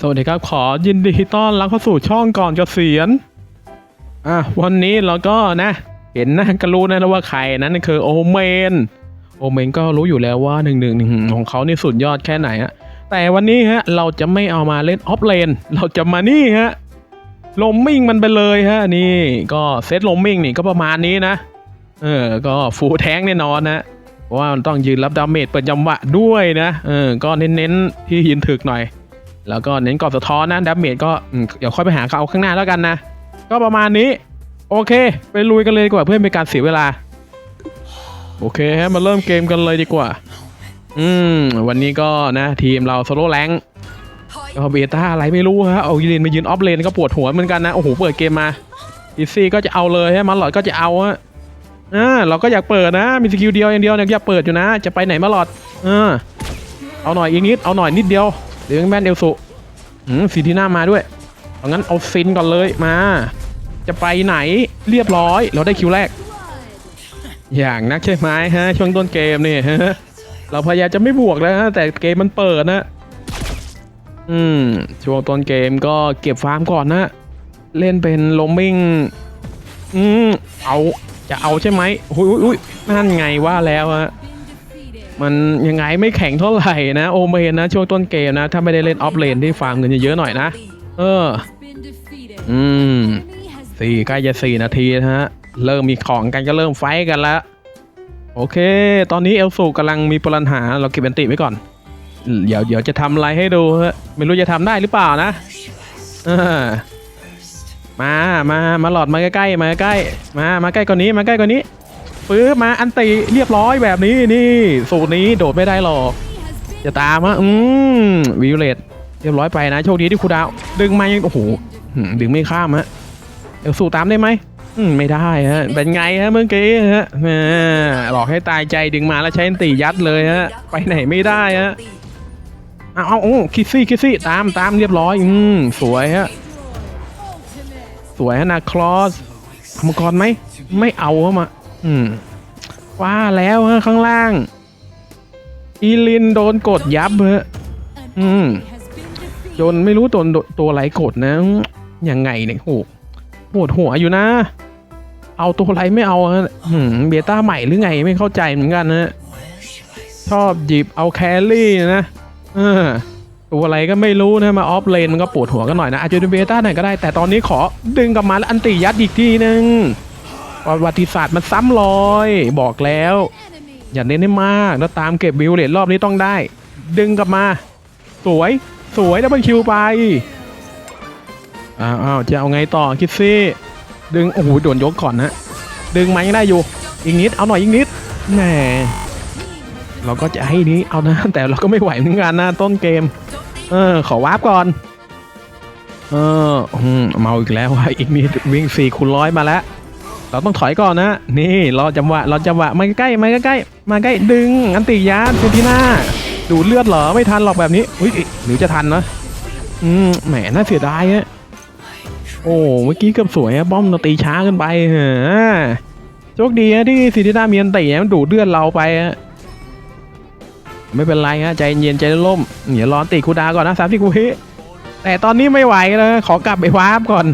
สวัสดีครับ ขอยินดีต้อนรับเข้าสู่ช่องก่อนเกษียณอะวันนี้เราก็นะ เห็นหนะก็รู้นะว่าใครนั่นคือโอเมน โอเมนก็รู้อยู่แล้วว่าหนึ่งหนึ่งของเขานี่สุดยอดแค่ไหนฮะแต่วันนี้ฮะเราจะไม่เอามาเล่นออฟเลน เราจะมานี่ฮะลมมิ่งมันไปเลยฮะนี่ก็เซตลมมิ่งนี่ก็ประมาณนี้นะ เออ ก็ฟูแท้งแน่นอนนะเพราะว่ามันต้องยืนรับดาเมจเปิดจังหวะด้วยนะเออก็เน้นๆที่ยืนถึกหน่อย แล้วก็เน้นกรอบสะท้อนนะดาเมจก็อืมเดี๋ยวค่อยไปหาเขาเอาข้างหน้าแล้วกันนะ ก็ประมาณนี้ โอเค ไปลุยกันเลยดีกว่าเพื่อเป็นการเสียเวลา โอเคฮะมาเริ่มเกมกันเลยดีกว่า อืม วันนี้ก็นะ ทีมเราโซโล่แรงก็เบต้าอะไรไม่รู้ฮะเอายีเลนมายืนออฟเลนก็ปวดหัวเหมือนกันนะ โอ้โห เปิดเกมมาอีซี่ก็จะเอาเลยฮะมาหลอดก็จะเอาฮะอ่าเราก็อยากเปิดนะ มีสกิลเดียวอย่างเดียวเนี่ยอยากเปิดอยู่นะ จะไปไหนมาหลอดเออเอาหน่อยอีกนิด เอาหน่อยนิดเดียวเดี๋ยวแม่นเอลสุ อืมซีทีน่ามาด้วยเอางั้นเอาซินก่อนเลยมา จะไปไหนเรียบร้อย เราได้คิวแรก อย่างนักใช่ไหมฮะ ช่วงต้นเกมนี่ฮะเราพยายามจะไม่บวกแล้วฮะแต่เกมมันเปิดนะ อืม ช่วงต้นเกมก็เก็บฟาร์มก่อนนะ เล่นเป็นโลมมิงอืมเอาจะเอาใช่ไหมอุ้ยอุ้ยนั่นไงว่าแล้วฮะ มันยังไงไม่แข็งเท่าไหร่นะ โอเมนนะ ช่วงต้นเกมนะ ถ้าไม่ได้เล่นออฟเลนที่ฟาร์มเงินเยอะๆหน่อยนะ เออ อืมสี่ใกล้จะสี่นาทีนะฮะ เริ่มมีของกันก็เริ่มไฟกันแล้ว โอเค ตอนนี้เอลสูกำลังมีปัญหาเราเก็บแอนติไว้ก่อน เดี๋ยวเดี๋ยวจะทำอะไรให้ดูฮะไม่รู้จะทำได้หรือเปล่านะเออมามามาหลอดมาใกล้ๆมาใกล้มามาใกล้กว่านี้มาใกล้กว่านี้ ปื้อมาอันติเรียบร้อยแบบนี้นี่ สูตรนี้โดดไม่ได้หรอกจะตามอะอืมวิวเลตเรียบร้อยไปนะ โชคดีที่ครูดาว ดึงมายังโอ้โหดึงไม่ข้ามฮะเดี๋ยวสู้ตามได้ไหมอืมไม่ได้ฮะเป็นไงฮะเมื่อกี้ฮะหลอกให้ตายใจดึงมาแล้วใช้อันตียัดเลยฮะไปไหนไม่ได้ฮะเอาเอาเอาคิซี่คิซี่ตามตามเรียบร้อยอืมสวยฮะสวยฮะนาคลอสทำมังกรไหมไม่เอาเข้ามา อืม ว่าแล้วฮะข้างล่าง อีลินโดนกดยับเฮะอืมจนไม่รู้ตัวตัวอะไรกดนะยังไงเนี่ยโหปวดหัวอยู่นะ เอาตัวอะไรไม่เอาฮะหืมเบต้าใหม่หรือไงไม่เข้าใจเหมือนกันนะชอบหยิบเอาแครี่นะเออตัวอะไรก็ไม่รู้นะมาออฟเลนมันก็ปวดหัวกันหน่อยนะอาจจะเป็นเบต้าไหนก็ได้ แต่ตอนนี้ขอดึงกลับมาแล้วอันติยัดอีกทีนึง ประวัติศาสตร์มันซ้ำรอย บอกแล้ว อย่าเน้นให้มากแล้วตามเก็บวิวเลตรอบนี้ต้องได้ ดึงกลับมา สวยสวยดับเบิลคิวไปอ้าวจะเอาไงต่อคิดซี่ ดึงโอ้โหโดนยกก่อนนะดึงมายังได้อยู่อีกนิดเอาหน่อยอีกนิดแหมเราก็จะให้นี้เอานะ แต่เราก็ไม่ไหวเหมือนกันนะต้นเกม เออ ขอวาร์ปก่อน เออเมาอีกแล้วว่าอีกนิดวิ่งสี่คูณร้อยมาแล้ว เราต้องถอยก่อนนะ นี่รอจังหวะรอจังหวะมาใกล้มาใกล้มาใกล้ดึง อันติยาเซนติน่าดูเลือดเหรอไม่ทันหรอกแบบนี้อุ้ยหรือจะทันนะอืมแหมน่าเสียดายฮะโอ้เมื่อกี้เกือบสวยอะป้อมเราตีช้าเกินไปฮะโชคดีนะที่ซิติน่ามีอันติมันดูดเลือดเราไปฮะไม่เป็นไรฮะใจเย็นใจร่มเดี๋ยวรอตีคูดาก่อนนะสามสิบวิแต่ตอนนี้ไม่ไหวแล้วขอกลับไปวาร์ปก่อน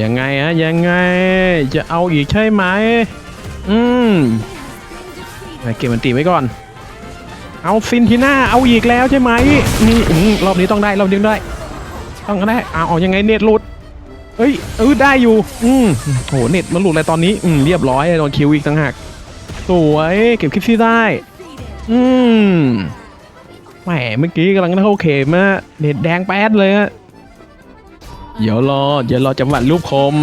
ยังไงฮะยังไง จะเอาอีกใช่ไหมอืมเก็บมันตีไว้ก่อน เอาซินทีน่าเอาอีกแล้วใช่ไหมนี่อืมรอบนี้ต้องได้รอบนี้ต้องได้ต้องได้เอาเอายังไงเน็ตหลุดเฮ้ยเออได้อยู่ อืมโหเน็ตมันหลุดอะไรตอนนี้อืมเรียบร้อยโดนคิวอีกต่างหากสวยเก็บคลิปที่ได้ อืมแหมเมื่อกี้กำลังเข้าเขมอะเน็ตแดงแป๊ดเลยฮะ เดี๋ยวรอเดี๋ยวรอจังหวะรูปคม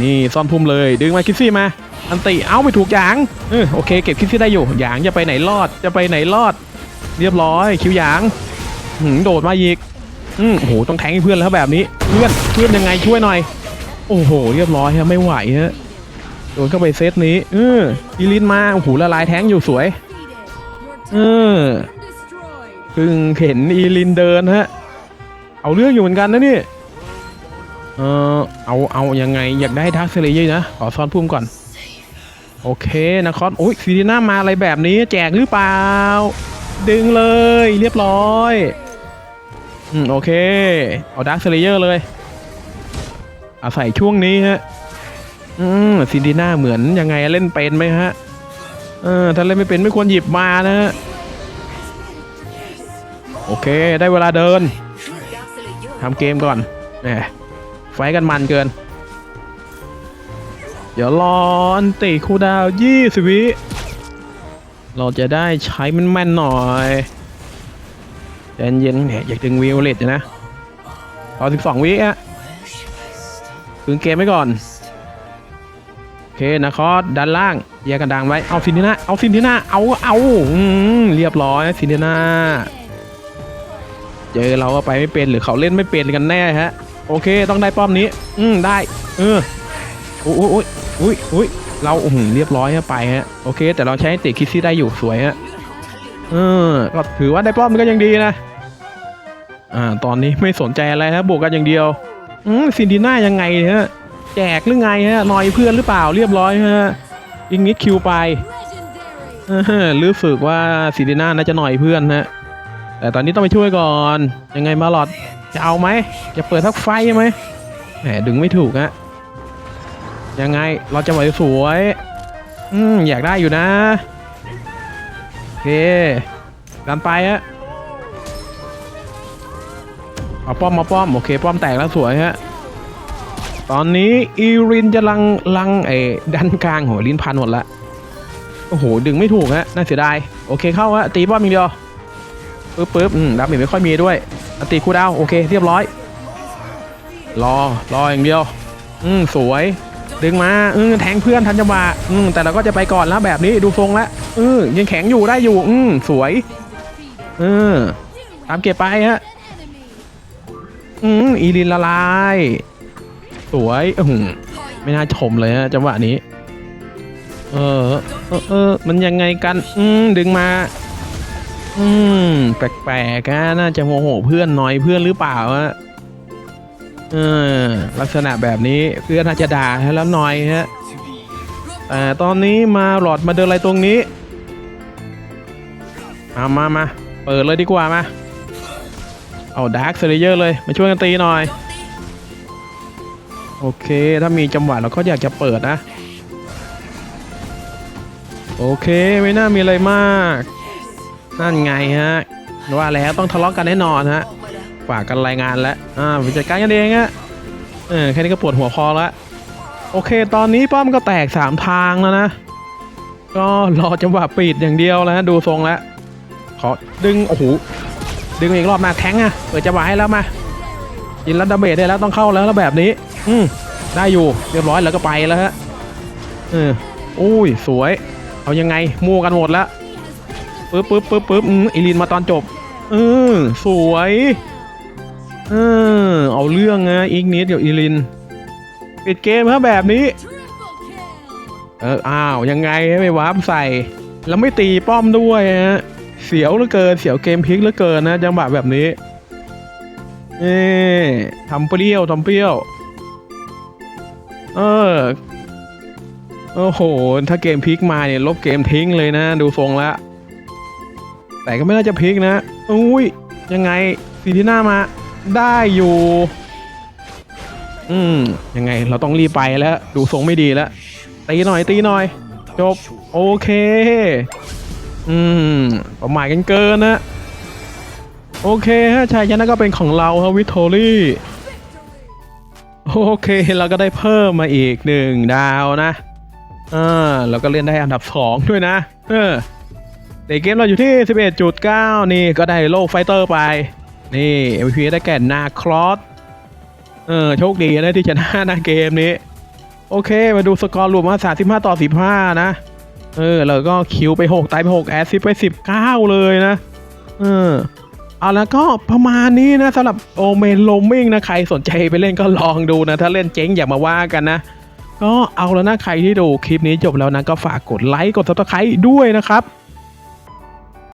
นี่ซ่อนพุ่มเลย ดึงมาคิดซี่มา อันติเอ้าไปถูกอย่างเออโอเค เก็บคิดซี่ได้อยู่อย่างจะไปไหนรอดจะไปไหนรอด เรียบร้อยคิวหยางหืมโดดมาอีกอืมโอ้โหต้องแทงให้เพื่อนแล้วแบบนี้เพื่อนเพื่อนยังไงช่วยหน่อย โอ้โห เรียบร้อยฮะไม่ไหวฮะโดนเข้าไปเซตนี้เอออีลินมาโอ้โหละลายแทงอยู่สวยเออเพิ่งเห็นอีลินเดินฮะ เอาเรื่องอยู่เหมือนกันนะนี่ เออเอาเอายังไงอยากได้ทักเซเลเยนะขอซ้อนพุ่มก่อน โอเคนะคอสโอ้ยซีดีน่ามาอะไรแบบนี้แจกหรือเปล่า ดึงเลยเรียบร้อยอืมโอเค เอาดาร์คเซเลเยอร์เลย อาศัยช่วงนี้ฮะ อืมซินดีน่าเหมือนยังไงเล่นเป็นไหมฮะ เออถ้าเล่นไม่เป็นไม่ควรหยิบมานะฮะ โอเค ได้เวลาเดินทำเกมก่อนแหม ไฟกันมันเกิน เดี๋ยวรออันติคูดาวน์20วิ เราจะได้ใช้มันแม่นหน่อยใจเย็นๆแหมอยากดึงวิวเลตนะรอ12วิอะถึงเกมไว้ก่อน โอเคนะคอสด้านล่างแยกกันดังไว้ เอาซินทิน่าเอาซินทิน่าเอาเอาอืมเรียบร้อยซินทิน่าเจอเราก็ไปไม่เป็นหรือเขาเล่นไม่เป็นกันแน่ฮะ โอเคต้องได้ป้อมนี้ อืมได้ เอออุ้ยอุ้ยอุ้ยอุ้ยเราอืมเรียบร้อยฮะไปฮะโอเค แต่เราใช้ติคิซี่ได้อยู่สวยฮะเออก็ถือว่าได้ป้อมมันก็ยังดีนะอ่าตอนนี้ไม่สนใจอะไรฮะบวกกันอย่างเดียวอืมซินดีน่ายังไงฮะแจกหรือไงฮะนอยเพื่อนหรือเปล่าเรียบร้อยฮะอิงนิดคิวไปเออรู้สึกว่าซินดีน่าน่าจะหน่อยเพื่อนฮะแต่ตอนนี้ต้องไปช่วยก่อนยังไงมาหลอด จะเอาไหมจะเปิดทักไฟไหมแหมดึงไม่ถูกฮะยังไงเราจะไหวสวยอืมอยากได้อยู่นะโอเคดันไปฮะเอาป้อมมาป้อมโอเคป้อมแตกแล้วสวยฮะตอนนี้อีรินจะลังลังไอ้ดันกลางโหลิ้นพันหมดละโอ้โหดึงไม่ถูกฮะน่าเสียดายโอเคเข้าฮะตีป้อมอย่างเดียว ปึ๊บปึ๊บอืมดาเมจไม่ค่อยมีด้วยอันตีคูลดาวโอเค เรียบร้อย รอรออย่างเดียว อืมสวย ดึงมาอืมแทงเพื่อนทันจังหวะอืมแต่เราก็จะไปก่อนแล้วแบบนี้ดูทรงแล้วอืมยังแข็งอยู่ได้อยู่ อืมสวยอืมตามเก็บไปฮะอืมอีลินละลาย สวยอืมไม่น่าชมเลยฮะจังหวะนี้ เออ เออเออมันยังไงกัน อืมดึงมา อืม แปลกๆอะน่าจะโมโหเพื่อนน้อยเพื่อนหรือเปล่าฮะเออ ลักษณะแบบนี้เพื่อนน่าจะด่าให้แล้วน้อยฮะแต่ตอนนี้มาหลอดมาเดินอะไรตรงนี้มามามาเปิดเลยดีกว่ามาเอาดาร์คเซเลเยอร์เลย มาช่วยกันตีหน่อย โอเค ถ้ามีจังหวะเราก็อยากจะเปิดนะ โอเค ไม่น่ามีอะไรมาก นั่นไงฮะว่าแล้วต้องทะเลาะกันแน่นอนฮะฝากกันรายงานแล้วอ่าไปจัดการกันเองฮะเออแค่นี้ก็ปวดหัวคอล้วโอเค ตอนนี้ป้อมก็แตกสามทางแล้วนะ ก็รอจังหวะปิดอย่างเดียวแล้วนะดูทรงแล้วขอดึงโอ้โหดึงอีกรอบมาแทงอะเปิดจังหวะให้แล้วมายินแล้วดาเมจได้แล้วต้องเข้าแล้วแล้วแบบนี้ อืมได้อยู่เรียบร้อยแล้วก็ไปแล้วฮะเอออุ้ยสวย เอายังไงมั่วกันหมดแล้ว ปึ๊บปึ๊บปึ๊บปึ๊บอืมอีลินมาตอนจบ เออ สวย เออ เอาเรื่องนะอีกนิดเดี๋ยวอีลิน ปิดเกมครับแบบนี้ เออ อ้าว ยังไงไม่วาร์ปใส่ แล้วไม่ตีป้อมด้วยฮะ เสียวเหลือเกิน เสียวเกมพลิกเหลือเกินนะจังหวะแบบนี้เอ๊ทำเปรี้ยวทำเปรี้ยว เออโอ้โห ถ้าเกมพลิกมาเนี่ยลบเกมทิ้งเลยนะ ดูทรงแล้ว แต่ก็ไม่น่าจะพลิกนะอุ้ยยังไงซีทีหน้ามาได้อยู่ อืมยังไงเราต้องรีบไปแล้ว ดูทรงไม่ดีแล้วตีหน่อยตีหน่อย จบ โอเค อืมประมาทกันเกินนะ โอเคฮะชัยชนะก็เป็นของเราครับวิทอรี่โอเคเราก็ได้เพิ่มมาอีกหนึ่งดาวนะอ่าเราก็เล่นได้อันดับสองด้วยนะ เออ ในเกมเราอยู่ที่ 11.9 นี่ก็ได้โลกไฟเตอร์ไป นี่ MVP ได้แก่นาครอสเออโชคดีนะที่ชนะนะเกมนี้ โอเค มาดูสกอร์รวมมา 35 ต่อ 15 นะ เออ แล้วก็คิวไป 6 ตายไป 6 แอสซิไป 19 เลยนะ เออเอาแล้วก็ประมาณนี้นะสำหรับโอเมนโลมิงนะ ใครสนใจไปเล่นก็ลองดูนะ ถ้าเล่นเจ๊งอย่ามาว่ากันนะ ก็เอาแล้วนะ ใครที่ดูคลิปนี้จบแล้วนะ ก็ฝากกดไลค์กดซับสไครต์ด้วยนะครับ